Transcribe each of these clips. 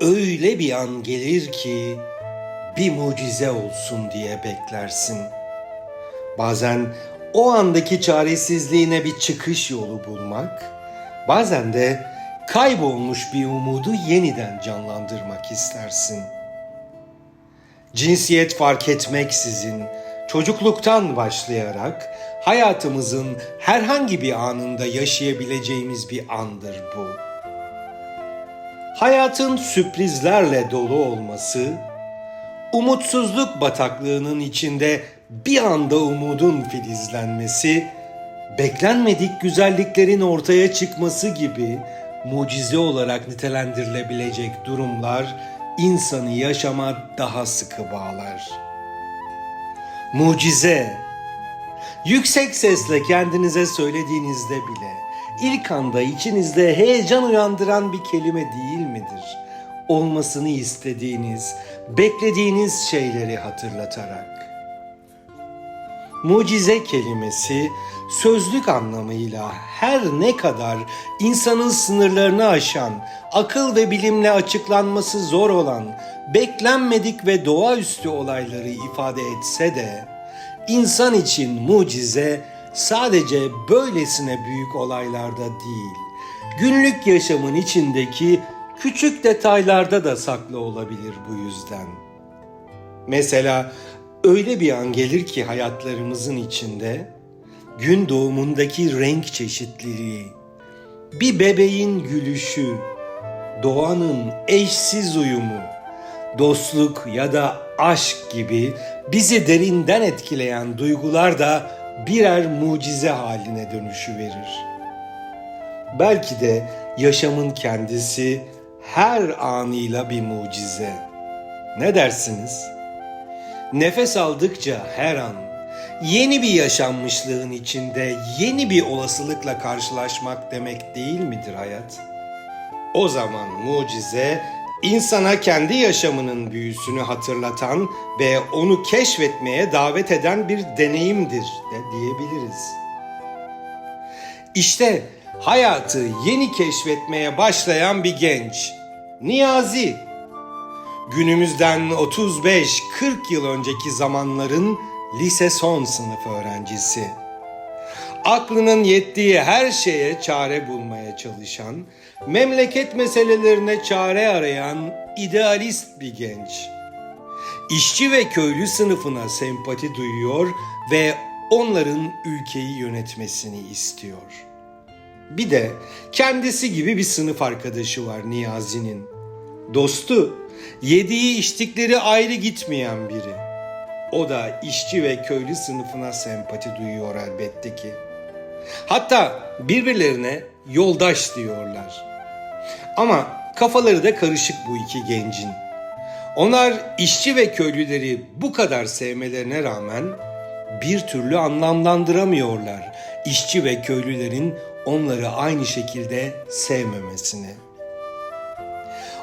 öyle bir an gelir ki bir mucize olsun diye beklersin. Bazen o andaki çaresizliğine bir çıkış yolu bulmak, bazen de kaybolmuş bir umudu yeniden canlandırmak istersin. Cinsiyet fark etmeksizin çocukluktan başlayarak hayatımızın herhangi bir anında yaşayabileceğimiz bir andır bu. Hayatın sürprizlerle dolu olması, umutsuzluk bataklığının içinde bir anda umudun filizlenmesi, beklenmedik güzelliklerin ortaya çıkması gibi mucize olarak nitelendirilebilecek durumlar insanı yaşama daha sıkı bağlar. Mucize Yüksek sesle kendinize söylediğinizde bile ilk anda içinizde heyecan uyandıran bir kelime değil midir? Olmasını istediğiniz, beklediğiniz şeyleri hatırlatarak. Mucize kelimesi sözlük anlamıyla her ne kadar insanın sınırlarını aşan, akıl ve bilimle açıklanması zor olan, beklenmedik ve doğaüstü olayları ifade etse de insan için mucize sadece böylesine büyük olaylarda değil, günlük yaşamın içindeki küçük detaylarda da saklı olabilir bu yüzden. Mesela öyle bir an gelir ki hayatlarımızın içinde gün doğumundaki renk çeşitliliği, bir bebeğin gülüşü, doğanın eşsiz uyumu, dostluk ya da aşk gibi bizi derinden etkileyen duygular da birer mucize haline dönüşü verir. Belki de yaşamın kendisi her anıyla bir mucize. Ne dersiniz? Nefes aldıkça her an yeni bir yaşanmışlığın içinde yeni bir olasılıkla karşılaşmak demek değil midir hayat? O zaman mucize insana kendi yaşamının büyüsünü hatırlatan ve onu keşfetmeye davet eden bir deneyimdir de diyebiliriz. İşte hayatı yeni keşfetmeye başlayan bir genç. Niyazi. Günümüzden 35-40 yıl önceki zamanların lise son sınıf öğrencisi. Aklının yettiği her şeye çare bulmaya çalışan, memleket meselelerine çare arayan idealist bir genç. İşçi ve köylü sınıfına sempati duyuyor ve onların ülkeyi yönetmesini istiyor. Bir de kendisi gibi bir sınıf arkadaşı var Niyazi'nin. Dostu, yediği içtikleri ayrı gitmeyen biri. O da işçi ve köylü sınıfına sempati duyuyor elbette ki. Hatta birbirlerine yoldaş diyorlar. Ama kafaları da karışık bu iki gencin. Onlar işçi ve köylüleri bu kadar sevmelerine rağmen bir türlü anlamlandıramıyorlar işçi ve köylülerin onları aynı şekilde sevmemesini.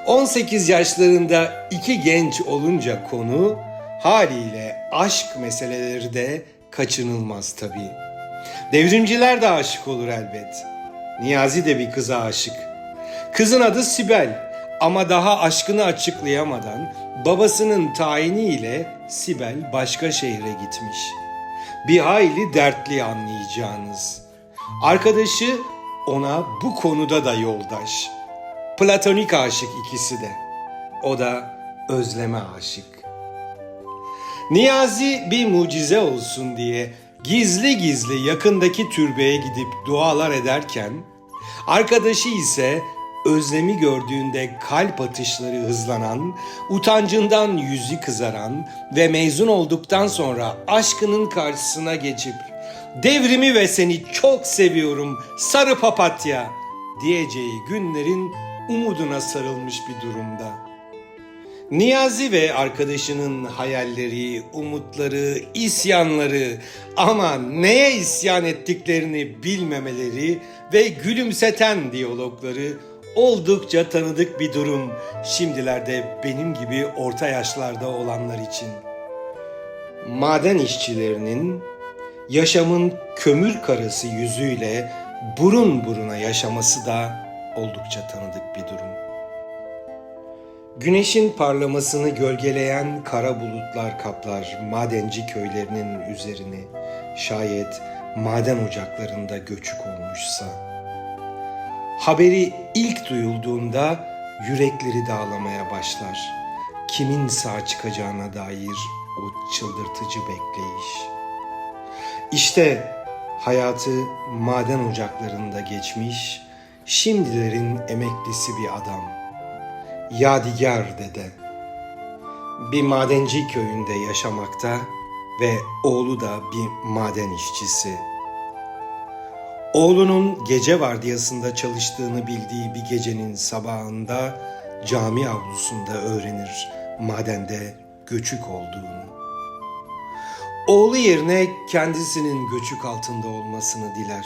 18 yaşlarında iki genç olunca konu haliyle aşk meseleleri de kaçınılmaz tabii. Devrimciler de aşık olur elbet. Niyazi de bir kıza aşık. Kızın adı Sibel ama daha aşkını açıklayamadan babasının tayiniyle Sibel başka şehre gitmiş. Bir hayli dertli anlayacağınız. Arkadaşı ona bu konuda da yoldaş. Platonik aşık ikisi de. O da özleme aşık. Niyazi bir mucize olsun diye gizli gizli yakındaki türbeye gidip dualar ederken, arkadaşı ise özlemi gördüğünde kalp atışları hızlanan, utancından yüzü kızaran ve mezun olduktan sonra aşkının karşısına geçip devrimi ve seni çok seviyorum sarı papatya diyeceği günlerin umuduna sarılmış bir durumda. Niyazi ve arkadaşının hayalleri, umutları, isyanları ama neye isyan ettiklerini bilmemeleri ve gülümseten diyalogları oldukça tanıdık bir durum şimdilerde benim gibi orta yaşlarda olanlar için. Maden işçilerinin yaşamın kömür karası yüzüyle burun buruna yaşaması da oldukça tanıdık bir durum. Güneşin parlamasını gölgeleyen kara bulutlar kaplar madenci köylerinin üzerini. Şayet maden ocaklarında göçük olmuşsa. Haberi ilk duyulduğunda yürekleri dağlamaya başlar. Kimin sağ çıkacağına dair o çıldırtıcı bekleyiş. İşte hayatı maden ocaklarında geçmiş, şimdilerin emeklisi bir adam. Yadigar dede. Bir madenci köyünde yaşamakta ve oğlu da bir maden işçisi. Oğlunun gece vardiyasında çalıştığını bildiği bir gecenin sabahında cami avlusunda öğrenir madende göçük olduğunu. Oğlu yerine kendisinin göçük altında olmasını diler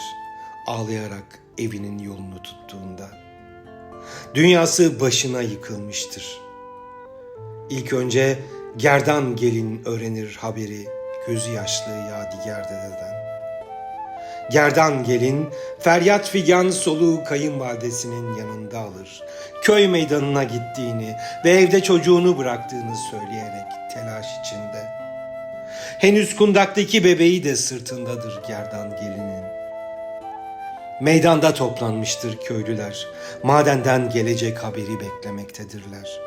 ağlayarak evinin yolunu tuttuğunda. Dünyası başına yıkılmıştır. İlk önce gerdan gelin öğrenir haberi gözü yaşlı Yadigar dededen. Gerdan gelin feryat figan soluğu kayınvalidesinin yanında alır. Köy meydanına gittiğini ve evde çocuğunu bıraktığını söyleyerek telaş içinde. Henüz kundaktaki bebeği de sırtındadır gerdan gelinin. Meydanda toplanmıştır köylüler. Madenden gelecek haberi beklemektedirler.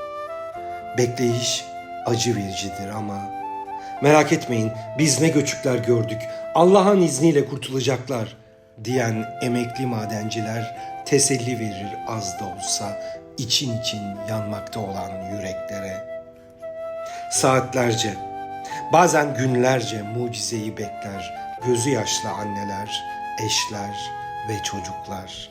Bekleyiş acı vericidir ama merak etmeyin biz ne göçükler gördük. Allah'ın izniyle kurtulacaklar diyen emekli madenciler teselli verir az da olsa için için yanmakta olan yüreklere. Saatlerce, bazen günlerce mucizeyi bekler gözü yaşlı anneler, eşler ve çocuklar.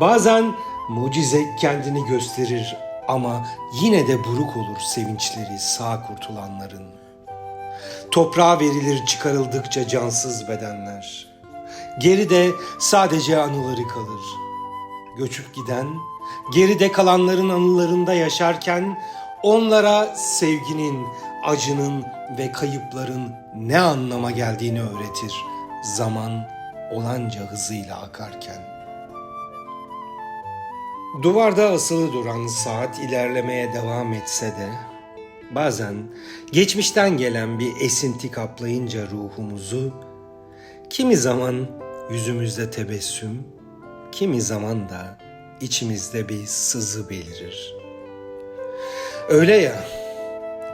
Bazen mucize kendini gösterir ama yine de buruk olur sevinçleri sağ kurtulanların. Toprağa verilir çıkarıldıkça cansız bedenler. Geride sadece anıları kalır. Göçüp giden, geride kalanların anılarında yaşarken onlara sevginin, acının ve kayıpların ne anlama geldiğini öğretir zaman olanca hızıyla akarken. Duvarda asılı duran saat ilerlemeye devam etse de bazen geçmişten gelen bir esinti kaplayınca ruhumuzu kimi zaman yüzümüzde tebessüm, kimi zaman da içimizde bir sızı belirir. Öyle ya,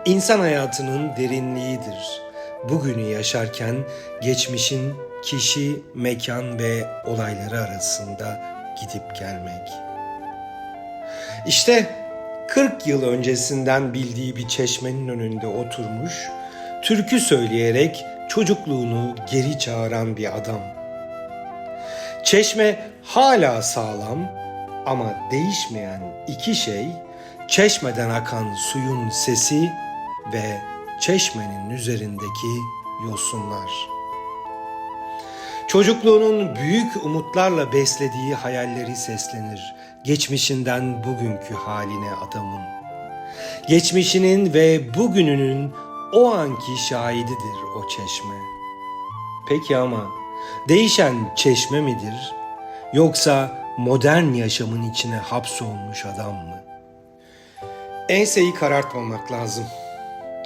insan hayatının derinliğidir. Bugünü yaşarken geçmişin kişi, mekan ve olayları arasında gidip gelmek. İşte 40 yıl öncesinden bildiği bir çeşmenin önünde oturmuş, türkü söyleyerek çocukluğunu geri çağıran bir adam. Çeşme hala sağlam ama değişmeyen iki şey çeşmeden akan suyun sesi ve çeşmenin üzerindeki yosunlar. Çocukluğunun büyük umutlarla beslediği hayalleri seslenir geçmişinden bugünkü haline adamın. Geçmişinin ve bugününün o anki şahididir o çeşme. Peki ama değişen çeşme midir yoksa modern yaşamın içine hapsolmuş adam mı? Enseyi karartmamak lazım.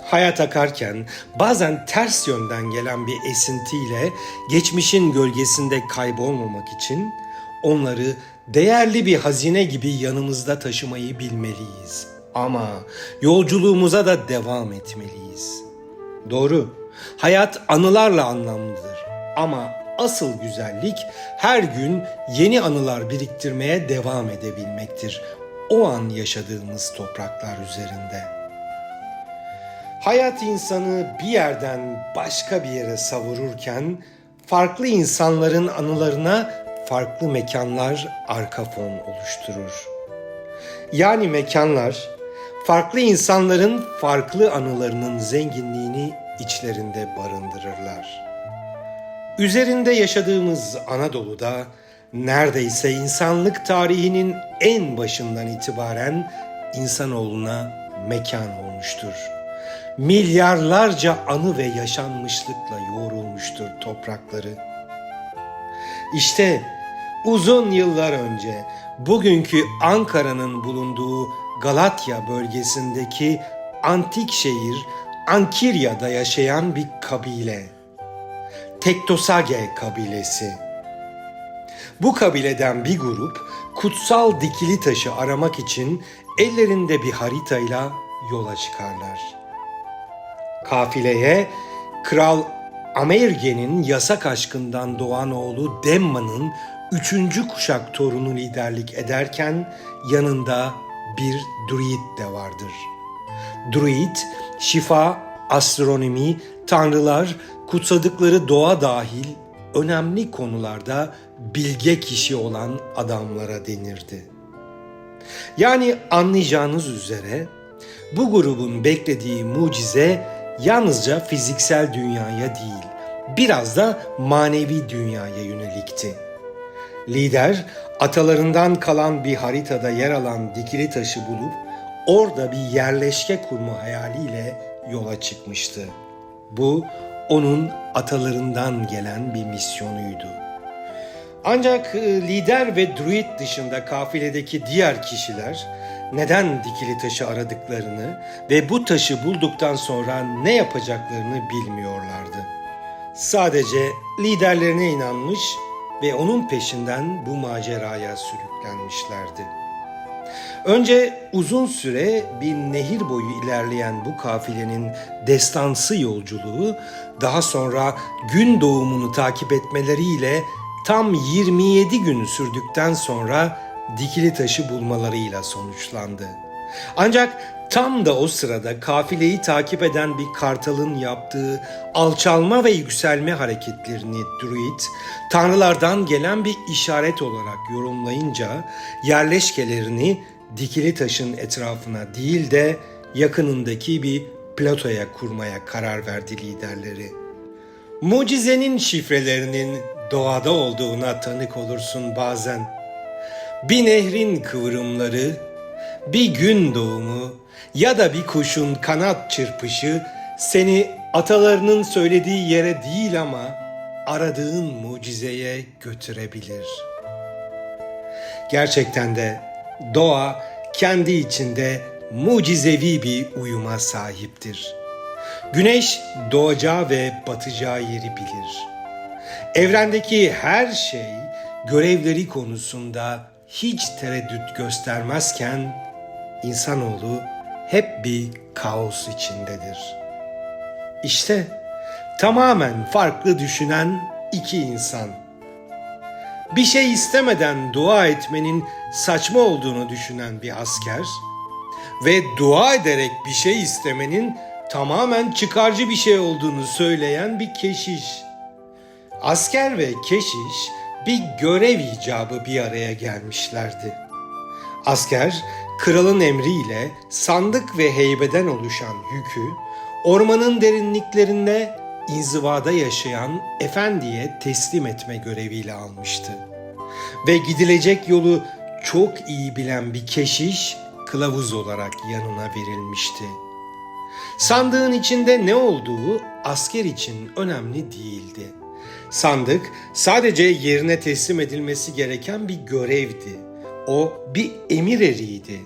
Hayat akarken bazen ters yönden gelen bir esintiyle geçmişin gölgesinde kaybolmamak için onları değerli bir hazine gibi yanımızda taşımayı bilmeliyiz. Ama yolculuğumuza da devam etmeliyiz. Doğru, hayat anılarla anlamlıdır. Ama asıl güzellik her gün yeni anılar biriktirmeye devam edebilmektir. O an yaşadığımız topraklar üzerinde. Hayat insanı bir yerden başka bir yere savururken farklı insanların anılarına farklı mekanlar arka fon oluşturur. Yani mekanlar farklı insanların farklı anılarının zenginliğini içlerinde barındırırlar. Üzerinde yaşadığımız Anadolu'da neredeyse insanlık tarihinin en başından itibaren insanoğluna mekan olmuştur. Milyarlarca anı ve yaşanmışlıkla yoğrulmuştur toprakları. İşte uzun yıllar önce bugünkü Ankara'nın bulunduğu Galatya bölgesindeki antik şehir Ankirya'da yaşayan bir kabile. Tektosage kabilesi. Bu kabileden bir grup kutsal dikili taşı aramak için ellerinde bir haritayla yola çıkarlar. Kafileye Kral Amerge'nin yasak aşkından doğan oğlu Demma'nın üçüncü kuşak torunu liderlik ederken yanında bir druid de vardır. Druid, şifa, astronomi, tanrılar, kutsadıkları doğa dahil önemli konularda bilge kişi olan adamlara denirdi. Yani anlayacağınız üzere bu grubun beklediği mucize yalnızca fiziksel dünyaya değil, biraz da manevi dünyaya yönelikti. Lider atalarından kalan bir haritada yer alan dikili taşı bulup orada bir yerleşke kurma hayaliyle yola çıkmıştı. Bu onun atalarından gelen bir misyonuydu. Ancak e, lider ve druid dışında kafiledeki diğer kişiler neden dikili taşı aradıklarını ve bu taşı bulduktan sonra ne yapacaklarını bilmiyorlardı. Sadece liderlerine inanmış ve onun peşinden bu maceraya sürüklenmişlerdi. Önce uzun süre bir nehir boyu ilerleyen bu kafilenin destansı yolculuğu daha sonra gün doğumunu takip etmeleriyle tam 27 gün sürdükten sonra dikili taşı bulmalarıyla sonuçlandı. Ancak tam da o sırada kafileyi takip eden bir kartalın yaptığı alçalma ve yükselme hareketlerini druid, tanrılardan gelen bir işaret olarak yorumlayınca yerleşkelerini dikili taşın etrafına değil de yakınındaki bir platoya kurmaya karar verdi liderleri. Mucizenin şifrelerinin doğada olduğuna tanık olursun bazen. Bir nehrin kıvrımları, bir gün doğumu ya da bir kuşun kanat çırpışı seni atalarının söylediği yere değil ama aradığın mucizeye götürebilir. Gerçekten de doğa kendi içinde mucizevi bir uyuma sahiptir. Güneş doğacağı ve batacağı yeri bilir. Evrendeki her şey görevleri konusunda hiç tereddüt göstermezken insanoğlu hep bir kaos içindedir. İşte tamamen farklı düşünen iki insan. Bir şey istemeden dua etmenin saçma olduğunu düşünen bir asker ve dua ederek bir şey istemenin tamamen çıkarcı bir şey olduğunu söyleyen bir keşiş. Asker ve keşiş bir görev icabı bir araya gelmişlerdi. Asker kralın emriyle sandık ve heybeden oluşan yükü ormanın derinliklerinde inzivada yaşayan efendiye teslim etme göreviyle almıştı. Ve gidilecek yolu çok iyi bilen bir keşiş kılavuz olarak yanına verilmişti. Sandığın içinde ne olduğu asker için önemli değildi. Sandık sadece yerine teslim edilmesi gereken bir görevdi. O bir emir eriydi.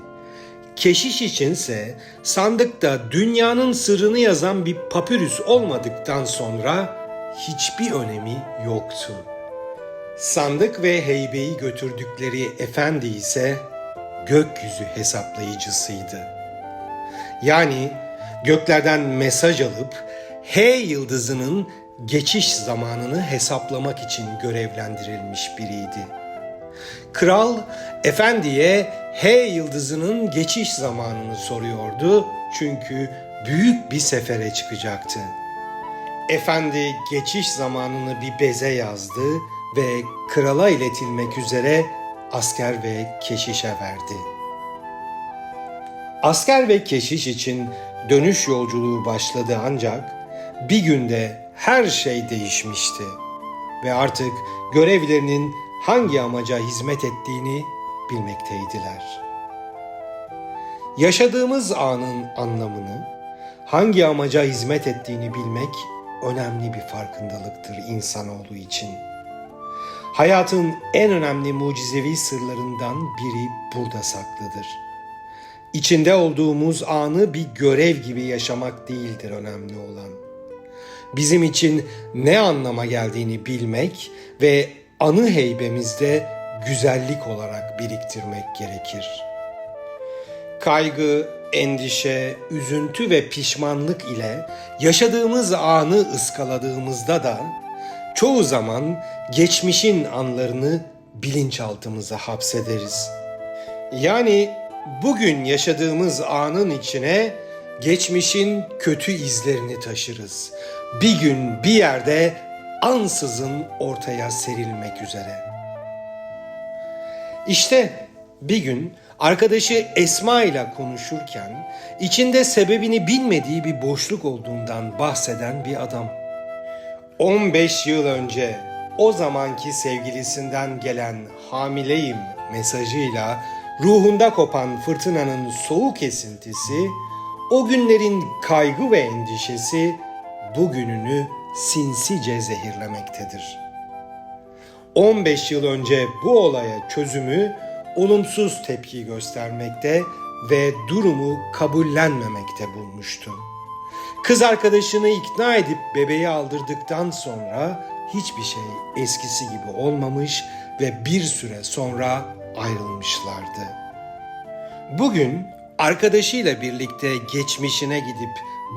Keşiş içinse sandıkta dünyanın sırrını yazan bir papyrus olmadıktan sonra hiçbir önemi yoktu. Sandık ve heybeyi götürdükleri efendi ise gökyüzü hesaplayıcısıydı. Yani göklerden mesaj alıp H yıldızının geçiş zamanını hesaplamak için görevlendirilmiş biriydi. Kral efendiye H yıldızının geçiş zamanını soruyordu çünkü büyük bir sefere çıkacaktı. Efendi geçiş zamanını bir beze yazdı ve krala iletilmek üzere asker ve keşişe verdi. Asker ve keşiş için dönüş yolculuğu başladı ancak bir günde her şey değişmişti ve artık görevlerinin hangi amaca hizmet ettiğini bilmekteydiler. Yaşadığımız anın anlamını, hangi amaca hizmet ettiğini bilmek önemli bir farkındalıktır insanoğlu için. Hayatın en önemli mucizevi sırlarından biri burada saklıdır. içinde olduğumuz anı bir görev gibi yaşamak değildir önemli olan. Bizim için ne anlama geldiğini bilmek ve anı heybemizde güzellik olarak biriktirmek gerekir. Kaygı, endişe, üzüntü ve pişmanlık ile yaşadığımız anı ıskaladığımızda da çoğu zaman geçmişin anlarını bilinçaltımıza hapsederiz. Yani bugün yaşadığımız anın içine geçmişin kötü izlerini taşırız. Bir gün bir yerde ansızın ortaya serilmek üzere. İşte bir gün arkadaşı Esma ile konuşurken içinde sebebini bilmediği bir boşluk olduğundan bahseden bir adam. 15 yıl önce o zamanki sevgilisinden gelen hamileyim mesajıyla ruhunda kopan fırtınanın soğuk esintisi, o günlerin kaygı ve endişesi bugününü sinsice zehirlemektedir. 15 yıl önce bu olaya çözümü olumsuz tepki göstermekte ve durumu kabullenmemekte bulmuştu. Kız arkadaşını ikna edip bebeği aldırdıktan sonra hiçbir şey eskisi gibi olmamış ve bir süre sonra ayrılmışlardı. Bugün arkadaşıyla birlikte geçmişine gidip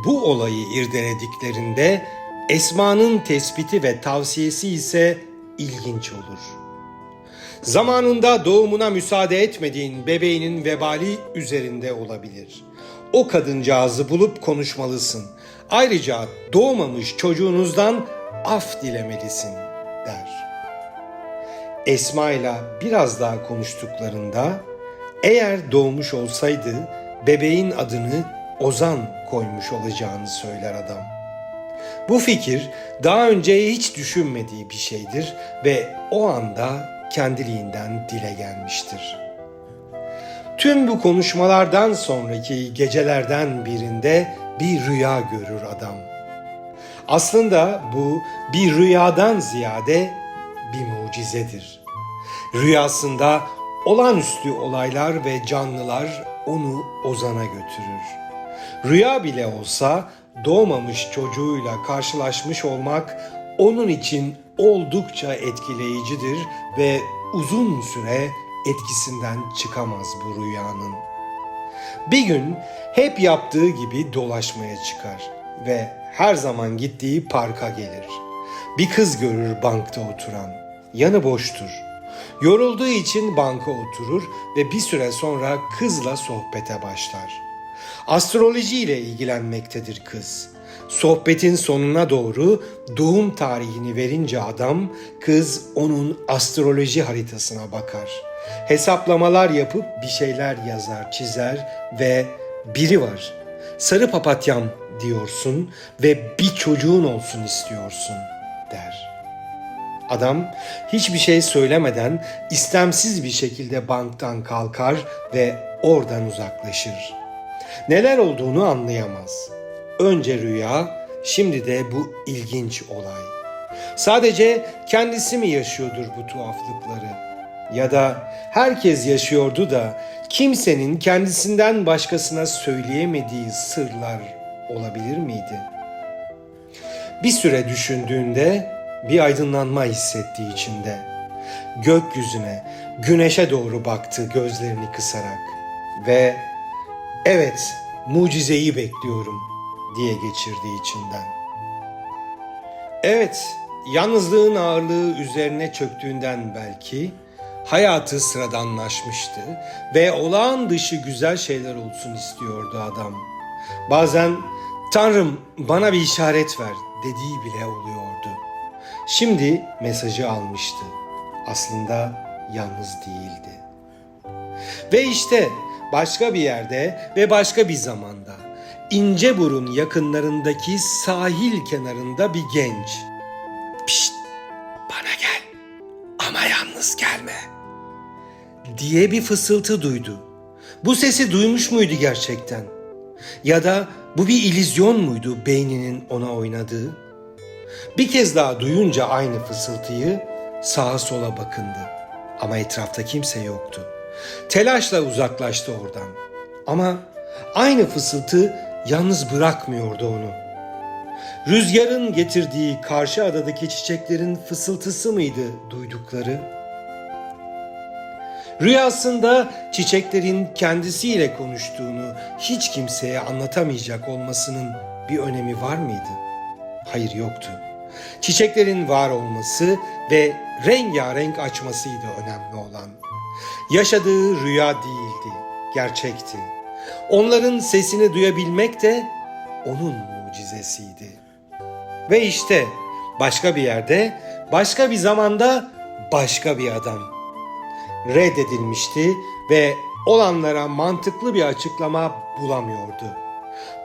bu olayı irdelediklerinde Esma'nın tespiti ve tavsiyesi ise ilginç olur. Zamanında doğumuna müsaade etmediğin bebeğinin vebali üzerinde olabilir. O kadıncağızı bulup konuşmalısın. Ayrıca doğmamış çocuğunuzdan af dilemelisin der. Esma ile biraz daha konuştuklarında eğer doğmuş olsaydı bebeğin adını Ozan koymuş olacağını söyler adam. Bu fikir daha önce hiç düşünmediği bir şeydir ve o anda kendiliğinden dile gelmiştir. Tüm bu konuşmalardan sonraki gecelerden birinde bir rüya görür adam. Aslında bu bir rüyadan ziyade bir mucizedir. Rüyasında olağanüstü olaylar ve canlılar onu Ozan'a götürür. Rüya bile olsa doğmamış çocuğuyla karşılaşmış olmak onun için oldukça etkileyicidir ve uzun süre etkisinden çıkamaz bu rüyanın. Bir gün hep yaptığı gibi dolaşmaya çıkar ve her zaman gittiği parka gelir. Bir kız görür bankta oturan. Yanı boştur. Yorulduğu için banka oturur ve bir süre sonra kızla sohbete başlar. Astroloji ile ilgilenmektedir kız. Sohbetin sonuna doğru doğum tarihini verince adam, kız onun astroloji haritasına bakar. Hesaplamalar yapıp bir şeyler yazar, çizer ve biri var. Sarı papatyam diyorsun ve bir çocuğun olsun istiyorsun der. Adam hiçbir şey söylemeden istemsiz bir şekilde banktan kalkar ve oradan uzaklaşır. Neler olduğunu anlayamaz. Önce rüya, şimdi de bu ilginç olay. Sadece kendisi mi yaşıyordur bu tuhaflıkları? Ya da herkes yaşıyordu da kimsenin kendisinden başkasına söyleyemediği sırlar olabilir miydi? Bir süre düşündüğünde bir aydınlanma hissetti içinde. Gökyüzüne, güneşe doğru baktı gözlerini kısarak ve evet mucizeyi bekliyorum diye geçirdi içinden. Evet, yalnızlığın ağırlığı üzerine çöktüğünden belki hayatı sıradanlaşmıştı ve olağan dışı güzel şeyler olsun istiyordu adam. Bazen Tanrım bana bir işaret ver dediği bile oluyordu. Şimdi mesajı almıştı. Aslında yalnız değildi. Ve işte başka bir yerde ve başka bir zamanda İnceburun yakınlarındaki sahil kenarında bir genç. Pişt bana gel ama yalnız gelme diye bir fısıltı duydu. Bu sesi duymuş muydu gerçekten? Ya da bu bir illüzyon muydu beyninin ona oynadığı? Bir kez daha duyunca aynı fısıltıyı sağa sola bakındı. Ama etrafta kimse yoktu. Telaşla uzaklaştı oradan. Ama aynı fısıltı yalnız bırakmıyordu onu. Rüzgarın getirdiği karşı adadaki çiçeklerin fısıltısı mıydı duydukları? Rüyasında çiçeklerin kendisiyle konuştuğunu hiç kimseye anlatamayacak olmasının bir önemi var mıydı? Hayır yoktu. Çiçeklerin var olması ve rengarenk açmasıydı önemli olan. Yaşadığı rüya değildi, gerçekti. Onların sesini duyabilmek de onun mucizesiydi. Ve işte başka bir yerde, başka bir zamanda başka bir adam reddedilmişti ve olanlara mantıklı bir açıklama bulamıyordu.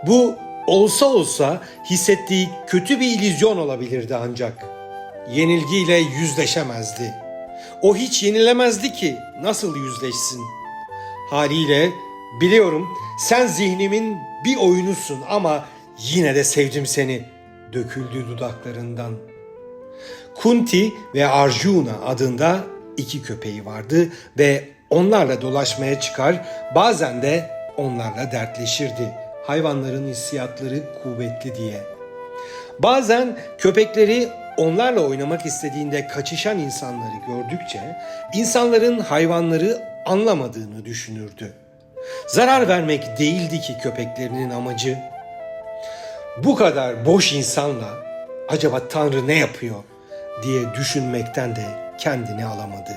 Bu olsa olsa hissettiği kötü bir illüzyon olabilirdi ancak. Yenilgiyle yüzleşemezdi. O hiç yenilemezdi ki nasıl yüzleşsin? Haliyle biliyorum sen zihnimin bir oyunusun ama yine de sevdim seni döküldü dudaklarından. Kunti ve Arjuna adında iki köpeği vardı ve onlarla dolaşmaya çıkar, bazen de onlarla dertleşirdi. Hayvanların hissiyatları kuvvetli diye. Bazen köpekleri onlarla oynamak istediğinde kaçışan insanları gördükçe insanların hayvanları anlamadığını düşünürdü. Zarar vermek değildi ki köpeklerinin amacı. Bu kadar boş insanla acaba Tanrı ne yapıyor diye düşünmekten de kendini alamadı.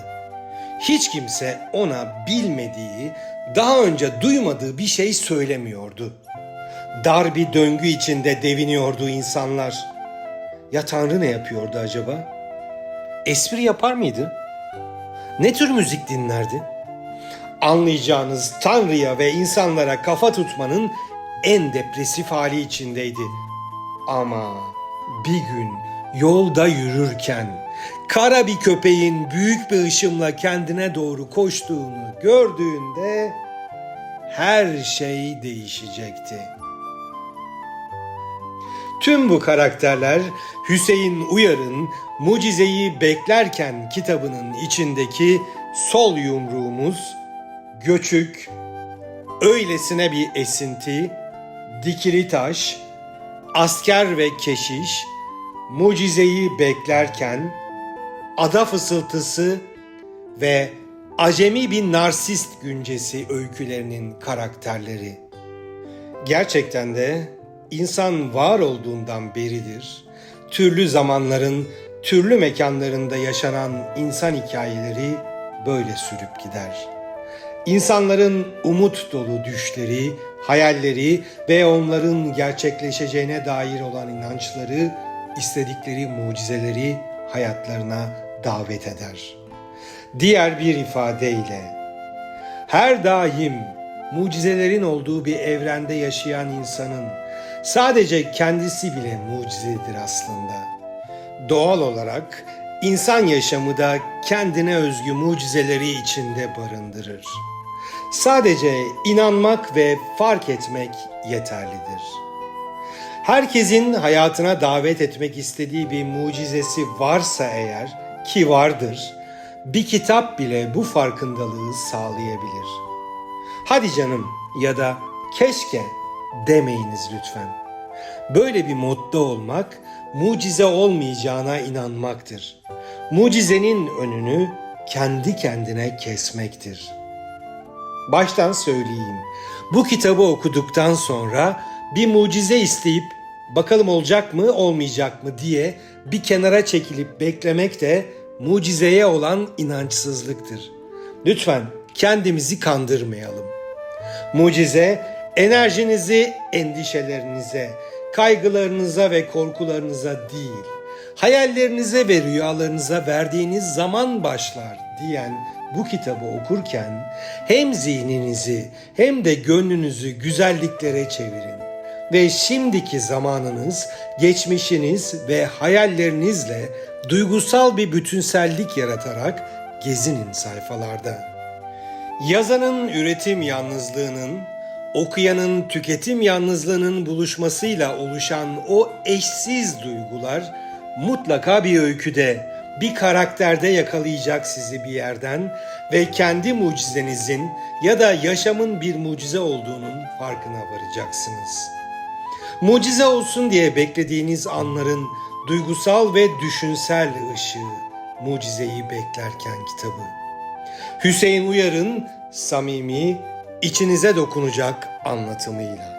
Hiç kimse ona bilmediği, daha önce duymadığı bir şey söylemiyordu. Dar bir döngü içinde deviniyordu insanlar. Ya Tanrı ne yapıyordu acaba? Espri yapar mıydı? Ne tür müzik dinlerdi? Anlayacağınız Tanrı'ya ve insanlara kafa tutmanın en depresif hali içindeydi. Ama bir gün yolda yürürken kara bir köpeğin büyük bir ışımla kendine doğru koştuğunu gördüğünde her şey değişecekti. Tüm bu karakterler Hüseyin Uyar'ın Mucizeyi Beklerken kitabının içindeki sol yumruğumuz, göçük, öylesine bir esinti, dikili taş, asker ve keşiş, mucizeyi beklerken, ada fısıltısı ve acemi bir narsist güncesi öykülerinin karakterleri. Gerçekten de insan var olduğundan beridir, türlü zamanların, türlü mekanlarında yaşanan insan hikayeleri böyle sürüp gider. İnsanların umut dolu düşleri, hayalleri ve onların gerçekleşeceğine dair olan inançları, istedikleri mucizeleri hayatlarına davet eder. Diğer bir ifadeyle, her daim mucizelerin olduğu bir evrende yaşayan insanın sadece kendisi bile mucizedir aslında. Doğal olarak insan yaşamı da kendine özgü mucizeleri içinde barındırır. Sadece inanmak ve fark etmek yeterlidir. Herkesin hayatına davet etmek istediği bir mucizesi varsa eğer ki vardır, bir kitap bile bu farkındalığı sağlayabilir. Hadi canım ya da keşke demeyiniz lütfen. Böyle bir modda olmak mucize olmayacağına inanmaktır. Mucizenin önünü kendi kendine kesmektir. Baştan söyleyeyim. Bu kitabı okuduktan sonra bir mucize isteyip bakalım olacak mı olmayacak mı diye bir kenara çekilip beklemek de mucizeye olan inançsızlıktır. Lütfen kendimizi kandırmayalım. Mucize enerjinizi endişelerinize, kaygılarınıza ve korkularınıza değil, hayallerinize ve rüyalarınıza verdiğiniz zaman başlar diyen bu kitabı okurken hem zihninizi hem de gönlünüzü güzelliklere çevirin ve şimdiki zamanınız, geçmişiniz ve hayallerinizle duygusal bir bütünsellik yaratarak gezinin sayfalarda. Yazanın üretim yalnızlığının, okuyanın tüketim yalnızlığının buluşmasıyla oluşan o eşsiz duygular mutlaka bir öyküde, bir karakterde yakalayacak sizi bir yerden ve kendi mucizenizin ya da yaşamın bir mucize olduğunun farkına varacaksınız. Mucize olsun diye beklediğiniz anların duygusal ve düşünsel ışığı Mucizeyi Beklerken kitabı. Hüseyin Uyar'ın samimi, içinize dokunacak anlatımıyla.